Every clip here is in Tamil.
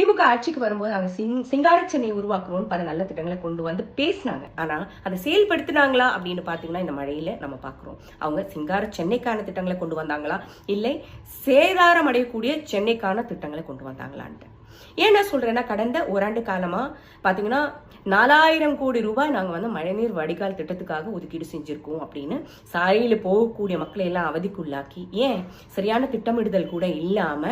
திமுக ஆட்சிக்கு வரும்போது அவங்க சிங் சிங்கார சென்னை உருவாக்கணும்னு பல நல்ல திட்டங்களை கொண்டு வந்து பேசினாங்க. ஆனால் அதை செயல்படுத்தினாங்களா அப்படின்னு பார்த்தீங்கன்னா இந்த மழையில் நம்ம பார்க்குறோம் அவங்க சிங்கார சென்னைக்கான திட்டங்களை கொண்டு வந்தாங்களா? இல்லை சேதாரம் அடையக்கூடிய சென்னைக்கான திட்டங்களை கொண்டு வந்தாங்களான்ட்டு. ஏன் நான் சொல்றேன்னா கடந்த ஓராண்டு காலமா பாத்தீங்கன்னா நாலாயிரம் கோடி ரூபாய் நாங்க வந்து மழைநீர் வடிகால் திட்டத்துக்காக ஒதுக்கீடு செஞ்சிருக்கோம் அப்படின்னு சாலையில போகக்கூடிய மக்களை எல்லாம் அவதிக்குள்ளாக்கி ஏன்? சரியான திட்டமிடுதல் கூட இல்லாம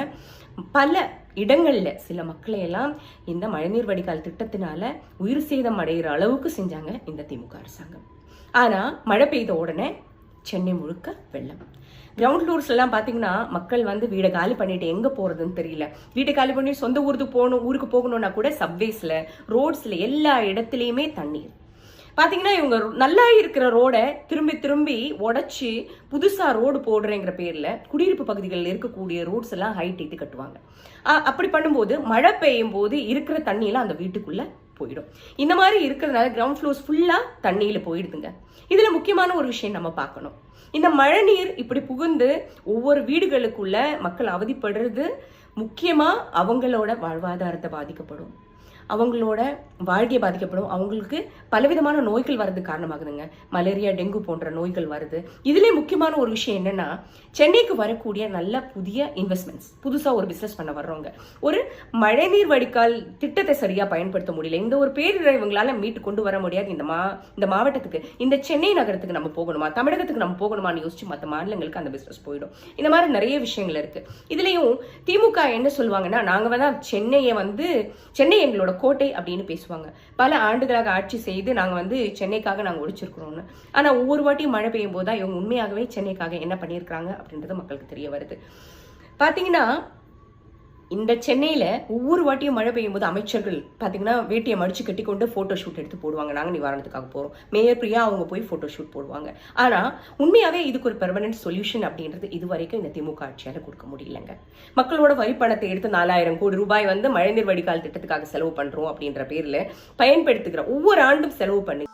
பல இடங்களில் சில மக்களை எல்லாம் இந்த மழைநீர் வடிகால் திட்டத்தினால உயிர் சேதம் அடைகிற அளவுக்கு செஞ்சாங்க இந்த திமுக அரசாங்கம். ஆனால் மழை பெய்த உடனே சென்னை முழுக்க வெள்ளம். கிரவுண்ட் ஃப்ளோர்ஸ் எல்லாம் பார்த்தீங்கன்னா மக்கள் வந்து வீடை காலி பண்ணிட்டு எங்க போறதுன்னு தெரியல. வீட்டை காலி பண்ணி சொந்த ஊருக்கு போகணும் ஊருக்கு போகணும்னா கூட சப்வேஸ்ல ரோட்ஸ்ல எல்லா இடத்துலயுமே தண்ணீர். பார்த்தீங்கன்னா இவங்க நல்லா இருக்கிற ரோடை திரும்பி திரும்பி உடச்சி புதுசாக ரோடு போடுறேங்கிற பேரில் குடியிருப்பு பகுதிகளில் இருக்கக்கூடிய ரோட்ஸ் எல்லாம் ஹைட் எடுத்து கட்டுவாங்க. அப்படி பண்ணும்போது மழை பெய்யும் போது இருக்கிற தண்ணியெல்லாம் அந்த வீட்டுக்குள்ளே போயிடும். இந்த மாதிரி இருக்கிறதுனால கிரவுண்ட் ஃப்ளோர்ஸ் ஃபுல்லாக தண்ணியில் போயிடுதுங்க. இதில் முக்கியமான ஒரு விஷயம் நம்ம பார்க்கணும். இந்த மழை நீர் இப்படி புகுந்து ஒவ்வொரு வீடுகளுக்குள்ள மக்கள் அவதிப்படுறது முக்கியமாக அவங்களோட வாழ்வாதாரத்தை பாதிக்கப்படும். அவங்களோட வாழ்க்கையை பாதிக்கப்படும். அவங்களுக்கு பலவிதமான நோய்கள் வரது காரணமாகுதுங்க. மலேரியா டெங்கு போன்ற நோய்கள் வருது. இதுல முக்கியமான ஒரு விஷயம் என்னன்னா சென்னைக்கு வரக்கூடிய நல்ல புதிய இன்வெஸ்ட்மெண்ட்ஸ் புதுசா ஒரு பிசினஸ் பண்ண வர்றவங்க. ஒரு மழைநீர் வடிகால் திட்டத்தை சரியா பயன்படுத்த முடியல. இந்த ஒரு பேரிடர் இவங்களால மீட்டு கொண்டு வர முடியாது இந்த மா இந்த மாவட்டத்துக்கு. இந்த சென்னை நகரத்துக்கு நம்ம போகணுமா? தமிழகத்துக்கு நம்ம போகணுமான்னு யோசிச்சு மற்ற மாநிலங்களுக்கு அந்த பிசினஸ் போயிடும். இந்த மாதிரி நிறைய விஷயங்கள் இருக்கு. இதுலயும் திமுக என்ன சொல்லுவாங்கன்னா நாங்க வேணா சென்னையை வந்து சென்னை எங்களோட கோட்டை அப்படின்னு பேசுவாங்க. பல ஆண்டுகளாக ஆட்சி செய்து நாங்கள் வந்து சென்னைக்காக நாங்கள் ஒழிச்சிருக்கிறோம்னு. ஆனால் ஒவ்வொரு வாட்டியும் மழை பெய்யும் போது தான் இவங்க உண்மையாகவே சென்னைக்காக என்ன பண்ணியிருக்காங்க அப்படின்றது மக்களுக்கு தெரிய வருது. பார்த்தீங்கன்னா இந்த சென்னையில் ஒவ்வொரு வாட்டியும் மழை பெய்யும் போது அமைச்சர்கள் பார்த்தீங்கன்னா வேட்டியை மடிச்சு கட்டி கொண்டு ஃபோட்டோ ஷூட் எடுத்து போடுவாங்க. நாங்கள் நிவாரணத்துக்காக போகிறோம் மேயர் பிரியா அவங்க போய் ஃபோட்டோ ஷூட் போடுவாங்க. ஆனால் உண்மையாகவே இதுக்கு ஒரு பெர்மனன்ட் சொல்யூஷன் அப்படின்றது இது வரைக்கும் இந்த திமுக ஆட்சியால் கொடுக்க முடியலங்க. மக்களோட வரி பணத்தை எடுத்து நாலாயிரம் கோடி ரூபாய் வந்து மழைநீர் வடிகால் திட்டத்துக்காக செலவு பண்ணுறோம் அப்படின்ற பேரில் பயன்படுத்துகிற ஒவ்வொரு ஆண்டும் செலவு பண்ணி